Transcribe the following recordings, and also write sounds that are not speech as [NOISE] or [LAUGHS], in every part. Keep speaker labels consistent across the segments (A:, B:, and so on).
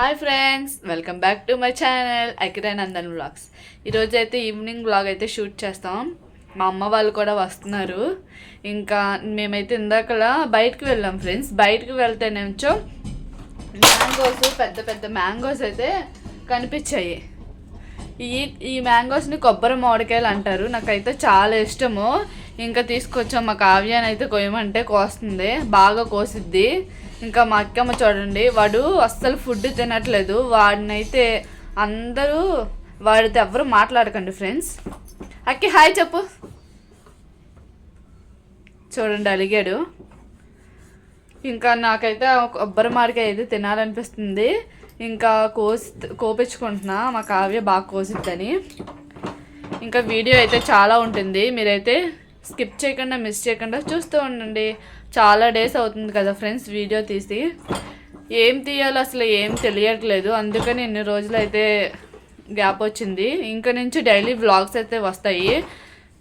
A: Hi friends welcome back to my channel Akira Nandan vlogs ఈరోజు అయితే evening vlog అయితే shoot చేస్తాం. మా అమ్మ వాళ్ళు కూడా వస్తున్నారు. ఇంకా మేమైతే ఇందాకలా బయటకు వెళ్ళాం ఫ్రెండ్స్ బయటకు నుంచో మ్యాంగోస్ పెద్ద పెద్ద మ్యాంగోస్ అయితే కనిపించాయి. ఈ ఈ మ్యాంగోస్ని కొబ్బరి మామిడికాయలు అంటారు. నాకైతే చాలా ఇష్టము. ఇంకా తీసుకొచ్చాం మా కావ్యాన్ని అయితే కొయ్యమంటే కోస్తుంది. బాగా కోసిద్ది. ఇంకా మా అక్కమ్మ చూడండి వాడు అస్సలు ఫుడ్ తినట్లేదు. వాడినైతే అందరూ వాడితో ఎవరు మాట్లాడకండి ఫ్రెండ్స్ అక్కి హాయ్ చెప్పు. చూడండి అలిగాడు. ఇంకా నాకైతే కొబ్బరి మామిడికాయ అయితే తినాలనిపిస్తుంది. ఇంకా కోసి కోపించుకుంటున్నా. మా కావ్య బాగా కోసిద్దని. ఇంకా వీడియో అయితే చాలా ఉంటుంది. మీరైతే స్కిప్ చేయకుండా మిస్ చేయకుండా చూస్తూ ఉండండి. చాలా డేస్ అవుతుంది కదా ఫ్రెండ్స్ వీడియో తీసి. ఏం తీయాలో అసలు ఏం తెలియట్లేదు. అందుకని ఇన్ని రోజులు అయితే గ్యాప్ వచ్చింది. ఇంకా నుంచి డైలీ వ్లాగ్స్ అయితే వస్తాయి.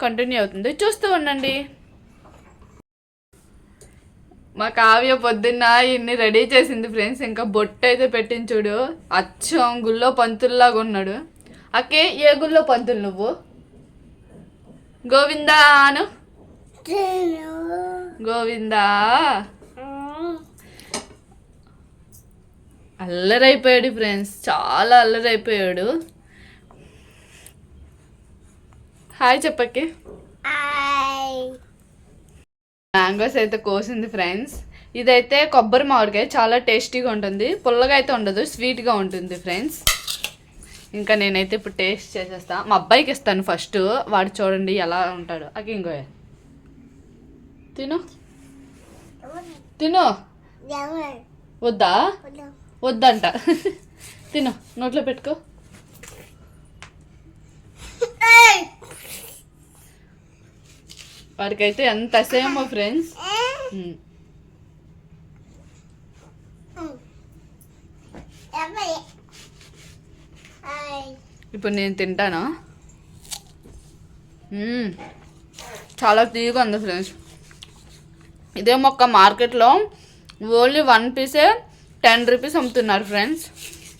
A: కంటిన్యూ అవుతుంది. చూస్తూ ఉండండి. మా కావ్య పొద్దున్న ఇన్ని రెడీ చేసింది ఫ్రెండ్స్. ఇంకా బొట్టు అయితే పెట్టించుడు చూడు. అచ్చం గుళ్ళో పంతుల్లాగా ఉన్నాడు. అక్కే ఏ గుళ్ళో పంతులు నువ్వు? గోవిందాను గోవిందా? అల్లరైపోయాడు ఫ్రెండ్స్ చాలా అల్లరైపోయాడు. హాయ్ చెప్పక్కి. మ్యాంగోస్ అయితే కోసింది ఫ్రెండ్స్. ఇదైతే కొబ్బరి మామిడికాయ చాలా టేస్టీగా ఉంటుంది. పుల్లగా అయితే ఉండదు స్వీట్గా ఉంటుంది ఫ్రెండ్స్. ఇంకా నేనైతే ఇప్పుడు టేస్ట్ చేసేస్తా. మా అబ్బాయికి ఇస్తాను ఫస్ట్. వాడు చూడండి ఎలా ఉంటాడు. అకి ఇంకో తిను. తిను. వద్దా? వద్దంట. [LAUGHS] తిను. నోట్లో పెట్టుకో. వాడికైతే ఎంత అసహ్యమో ఫ్రెండ్స్. ఇప్పుడు నేను తింటానా. చాలా తీయగా ఉంది ఫ్రెండ్స్. ఇదే మొక్క మార్కెట్లో ఓన్లీ వన్ పీసే టెన్ రూపీస్ అమ్ముతున్నారు ఫ్రెండ్స్.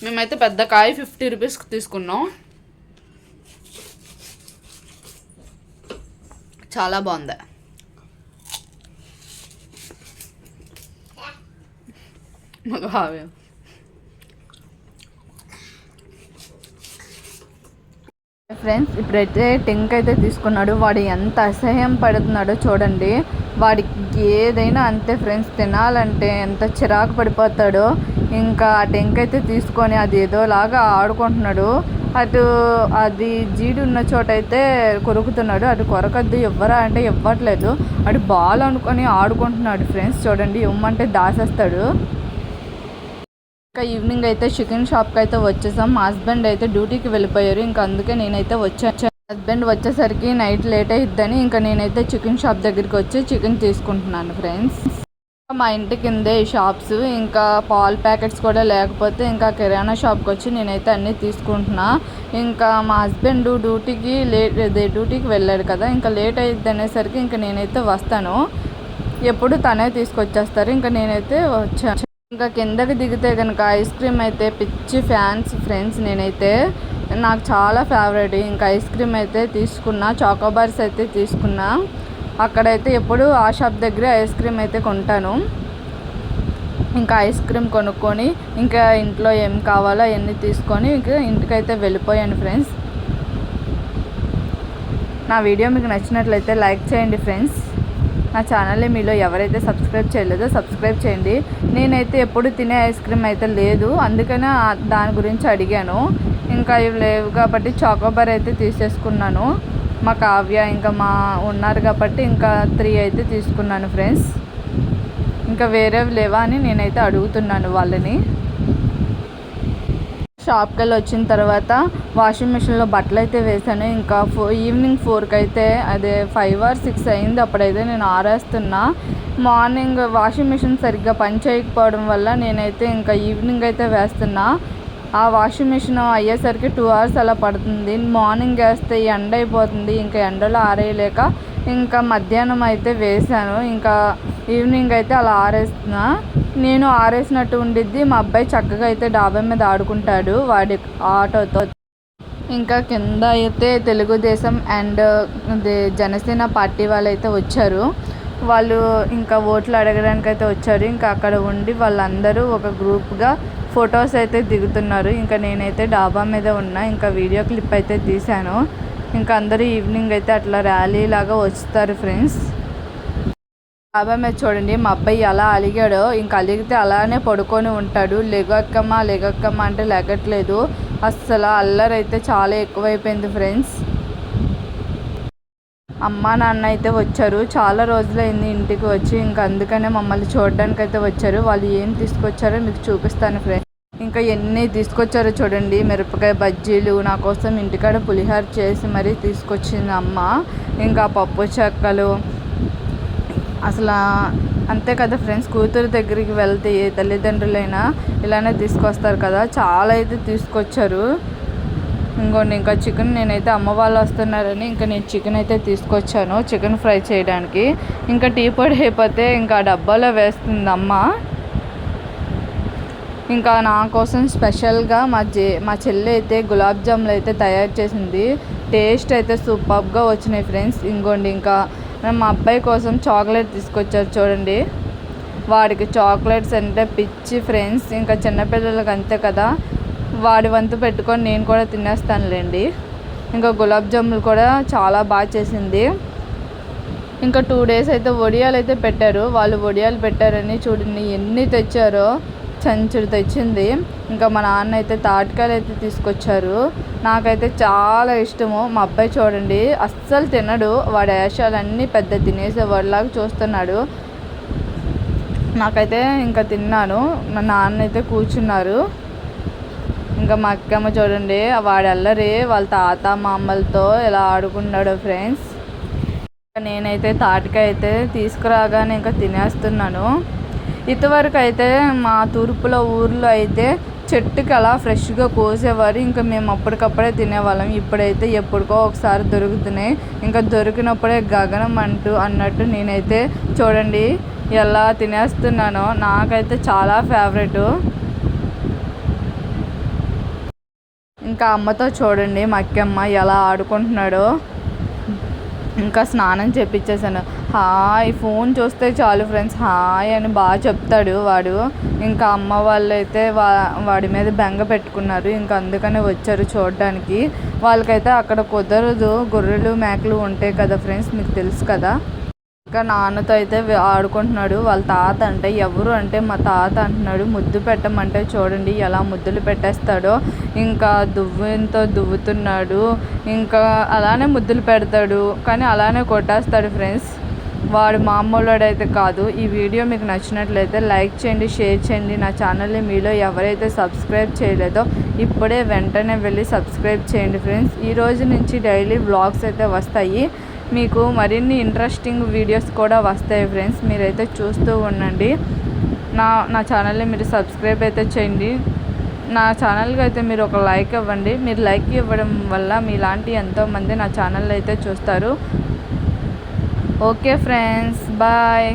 A: మేమైతే పెద్ద కాయ ఫిఫ్టీ రూపీస్కి తీసుకున్నాం. చాలా బాగుంది. మా ఫ్రెండ్స్ ఇప్పుడైతే టెంక్ అయితే తీసుకున్నాడు. వాడు ఎంత అసహ్యం పడుతున్నాడో చూడండి. వాడికి ఏదైనా అంతే ఫ్రెండ్స్ తినాలంటే ఎంత చిరాకు పడిపోతాడో. ఇంకా ఆ టెంక్ అయితే తీసుకొని అది ఏదోలాగా ఆడుకుంటున్నాడు. అటు అది జీడి ఉన్న చోట అయితే కొరుకుతున్నాడు. అటు కొరకద్దు ఇవ్వరా అంటే ఇవ్వట్లేదు అటు బాల్ అనుకొని ఆడుకుంటున్నాడు ఫ్రెండ్స్ చూడండి. ఇవ్వమంటే దాసేస్తాడు. ఇంకా ఈవినింగ్ అయితే చికెన్ షాప్కి అయితే వచ్చేసాం. మా హస్బెండ్ అయితే డ్యూటీకి వెళ్ళిపోయారు. ఇంకా అందుకే నేనైతే వచ్చాను. హస్బెండ్ వచ్చేసరికి నైట్ లేట్ అయిద్దని ఇంకా నేనైతే చికెన్ షాప్ దగ్గరికి వచ్చి చికెన్ తీసుకుంటున్నాను ఫ్రెండ్స్ మా ఇంటి కిందే ఈ షాప్స్ ఇంకా పాల్ ప్యాకెట్స్ కూడా లేకపోతే ఇంకా కిరాణా షాప్కి వచ్చి నేనైతే అన్నీ తీసుకుంటున్నా. ఇంకా మా హస్బెండ్ డ్యూటీకి లేట్ డ్యూటీకి వెళ్ళాడు కదా. ఇంకా లేట్ అయ్యింది అనేసరికి ఇంకా నేనైతే వస్తాను. ఎప్పుడు తనే తీసుకొచ్చేస్తారు. ఇంకా నేనైతే వచ్చాను. ఇంకా కిందకి దిగితే కనుక ఐస్ క్రీమ్ అయితే పిచ్చి ఫ్యాన్స్ ఫ్రెండ్స్ నేనైతే నాకు చాలా ఫేవరెట్. ఇంకా ఐస్ క్రీమ్ అయితే తీసుకున్నా చాకోబార్స్ అయితే తీసుకున్నా. అక్కడైతే ఎప్పుడు ఆ షాప్ దగ్గరే ఐస్ క్రీమ్ అయితే కొంటాను. ఇంకా ఐస్ క్రీమ్ కొనుక్కొని ఇంకా ఇంట్లో ఏం కావాలో అవన్నీ తీసుకొని ఇంకా ఇంటికైతే వెళ్ళిపోయాను ఫ్రెండ్స్. నా వీడియో మీకు నచ్చినట్లయితే లైక్ చేయండి ఫ్రెండ్స్. నా ఛానల్ని మీలో ఎవరైతే సబ్స్క్రైబ్ చేయలేదో సబ్స్క్రైబ్ చేయండి. నేనైతే ఎప్పుడు తినే ఐస్ క్రీమ్ అయితే లేదు. అందుకనే దాని గురించి అడిగాను. ఇంకా ఇవి లేవు కాబట్టి చాకోబార్ అయితే తీసేసుకున్నాను. మా కావ్య ఇంకా మా ఉన్నారు కాబట్టి ఇంకా త్రీ అయితే తీసుకున్నాను ఫ్రెండ్స్. ఇంకా వేరేవి లేవా అని నేనైతే అడుగుతున్నాను వాళ్ళని. షాప్కి వెళ్ళి వచ్చిన తర్వాత వాషింగ్ మిషన్లో బట్టలు అయితే వేసాను ఇంకా ఫో ఈవినింగ్ ఫోర్కి అయితే అదే ఫైవ్ ఆర్ సిక్స్ అయింది. అప్పుడైతే నేను ఆరేస్తున్నా. మార్నింగ్ వాషింగ్ మిషన్ సరిగ్గా పని చేయకపోవడం వల్ల నేనైతే ఇంకా ఈవినింగ్ అయితే వేస్తున్నా. ఆ వాషింగ్ మిషన్ అయ్యేసరికి టూ అవర్స్ అలా పడుతుంది. మార్నింగ్ వేస్తే ఎండ అయిపోతుంది. ఇంకా ఎండలో ఆరేయలేక ఇంకా మధ్యాహ్నం అయితే వేసాను ఇంకా ఈవినింగ్ అయితే అలా ఆరేస్తున్నా. నేను ఆరేసినట్టు ఉండిద్ది. మా అబ్బాయి చక్కగా అయితే డాబా మీద ఆడుకుంటాడు. వాడి ఆటోతో ఇంకా కింద అయితే తెలుగుదేశం అండ్ జనసేన పార్టీ వాళ్ళు అయితే వచ్చారు. వాళ్ళు ఇంకా ఓట్లు అడగడానికి అయితే వచ్చారు. ఇంకా అక్కడ ఉండి వాళ్ళందరూ ఒక గ్రూప్గా ఫొటోస్ అయితే దిగుతున్నారు. ఇంకా నేనైతే డాబా మీద ఉన్నా. ఇంకా వీడియో క్లిప్ అయితే తీశాను. ఇంకా అందరూ ఈవినింగ్ అయితే అట్లా ర్యాలీ లాగా వస్తారు ఫ్రెండ్స్. బాబా మీద చూడండి మా అబ్బాయి ఎలా అలిగాడో ఇంక అలిగితే అలానే పడుకొని ఉంటాడు. లెగక్కమ్మా లెగక్కమ్మా అంటే లెగట్లేదు. అస్సలు అల్లరైతే చాలా ఎక్కువైపోయింది ఫ్రెండ్స్. అమ్మ నాన్న అయితే వచ్చారు. చాలా రోజులైంది ఇంటికి వచ్చి ఇంకా అందుకనే మమ్మల్ని చూడడానికి అయితే వచ్చారు. వాళ్ళు ఏం తీసుకొచ్చారో మీకు చూపిస్తాను ఫ్రెండ్స్. ఇంకా ఎన్ని తీసుకొచ్చారో చూడండి. మిరపకాయ బజ్జీలు నా కోసం ఇంటికాడ పులిహోర చేసి మరీ తీసుకొచ్చింది అమ్మ. ఇంకా పప్పు చెక్కలు అసలు అంతే కదా ఫ్రెండ్స్ కూతురు దగ్గరికి వెళ్తే ఏ తల్లిదండ్రులైనా ఇలానే తీసుకొస్తారు కదా. చాలా అయితే తీసుకొచ్చారు. ఇంకోండి ఇంకా చికెన్ నేనైతే అమ్మ వాళ్ళు వస్తున్నారని ఇంకా నేను చికెన్ అయితే తీసుకొచ్చాను చికెన్ ఫ్రై చేయడానికి. ఇంకా టీ పొడి అయిపోతే ఇంకా డబ్బాలో వేస్తుంది అమ్మ. ఇంకా నా కోసం స్పెషల్గా మా జే మా చెల్లి అయితే గులాబ్ జాములు అయితే తయారు చేసింది. టేస్ట్ అయితే సూపర్గా వచ్చినాయి ఫ్రెండ్స్. ఇంకోండి ఇంకా మా అబ్బాయి కోసం చాక్లెట్ తీసుకొచ్చారు చూడండి. వాడికి చాక్లెట్స్ అంటే పిచ్చి ఫ్రెండ్స్ ఇంకా చిన్నపిల్లలకి అంతే కదా. వాడి వంతు పెట్టుకొని నేను కూడా తినేస్తానులేండి. ఇంకా గులాబ్ జాములు కూడా చాలా బాగా చేసింది. ఇంకా టూ డేస్ అయితే వడియాలు అయితే పెట్టారు. వాళ్ళు వడియాలు పెట్టారని చూడండి ఎన్ని తెచ్చారో. చెంచుడు తెచ్చింది. ఇంకా మా నాన్న అయితే తాటికాయలు అయితే తీసుకొచ్చారు. నాకైతే చాలా ఇష్టము. మా అబ్బాయి చూడండి అస్సలు తినడు. వాడి వేషాలన్నీ పెద్ద తినేసేవాడిలాగా చూస్తున్నాడు. నాకైతే ఇంకా తిన్నాను. మా నాన్న అయితే కూర్చున్నారు. ఇంకా మా అక్కమ్మ చూడండి వాడు అల్లరి. వాళ్ళ తాత మా అమ్మలతో ఎలా ఆడుకున్నాడు ఫ్రెండ్స్. నేనైతే తాటికాయ అయితే తీసుకురాగానే ఇంకా తినేస్తున్నాను. ఇంతవరకు అయితే మా తూర్పులో ఊర్లో అయితే చెట్టుకి అలా ఫ్రెష్గా కోసేవారు. ఇంకా మేము అప్పటికప్పుడే తినేవాళ్ళం. ఇప్పుడైతే ఎప్పటికో ఒకసారి దొరుకుతున్నాయి. ఇంకా దొరికినప్పుడే గగనం అంటూ అన్నట్టు నేనైతే చూడండి ఎలా తినేస్తున్నానో. నాకైతే చాలా ఫేవరెట్. ఇంకా అమ్మతో చూడండి మా అక్కమ్మ ఎలా ఆడుకుంటున్నాడో. ఇంకా స్నానం చేపించేసాను హాయ్ ఫోన్ చూస్తే చాలు ఫ్రెండ్స్. హాయ్ అని బాగా చెప్తాడు వాడు. ఇంకా అమ్మ వాళ్ళు అయితే వా వాడి మీద బెంగ పెట్టుకున్నారు. ఇంకా అందుకనే వచ్చారు చూడడానికి. వాళ్ళకైతే అక్కడ కుదరదు. గొర్రెలు మేకలు ఉంటాయి కదా ఫ్రెండ్స్ మీకు తెలుసు కదా. ఇంకా నాన్నతో అయితే ఆడుకుంటున్నాడు. వాళ్ళ తాత అంటే ఎవరు అంటే మా తాత అంటున్నాడు. ముద్దు పెట్టమంటే చూడండి ఎలా ముద్దులు పెట్టేస్తాడో. ఇంకా దువ్వెంతో దువ్వుతున్నాడు. ఇంకా అలానే ముద్దులు పెడతాడు. కానీ అలానే కొట్టేస్తాడు ఫ్రెండ్స్. వాడు మామూలు అయితే కాదు. ఈ వీడియో మీకు నచ్చినట్లయితే లైక్ చేయండి షేర్ చేయండి. నా ఛానల్ని మీలో ఎవరైతే సబ్స్క్రైబ్ చేయలేదో ఇప్పుడే వెంటనే వెళ్ళి సబ్స్క్రైబ్ చేయండి ఫ్రెండ్స్. ఈ రోజు నుంచి డైలీ వ్లాగ్స్ అయితే వస్తాయి. మీకు మరిన్ని ఇంట్రెస్టింగ్ వీడియోస్ కూడా వస్తాయి ఫ్రెండ్స్ మీరైతే చూస్తూ ఉండండి. నా నా ఛానల్ని మీరు సబ్స్క్రైబ్ అయితే చేయండి. నా ఛానల్కి అయితే మీరు ఒక లైక్ ఇవ్వండి. మీరు లైక్ ఇవ్వడం వల్ల మీలాంటి ఎంతోమంది నా ఛానల్ అయితే చూస్తారు. Okay friends bye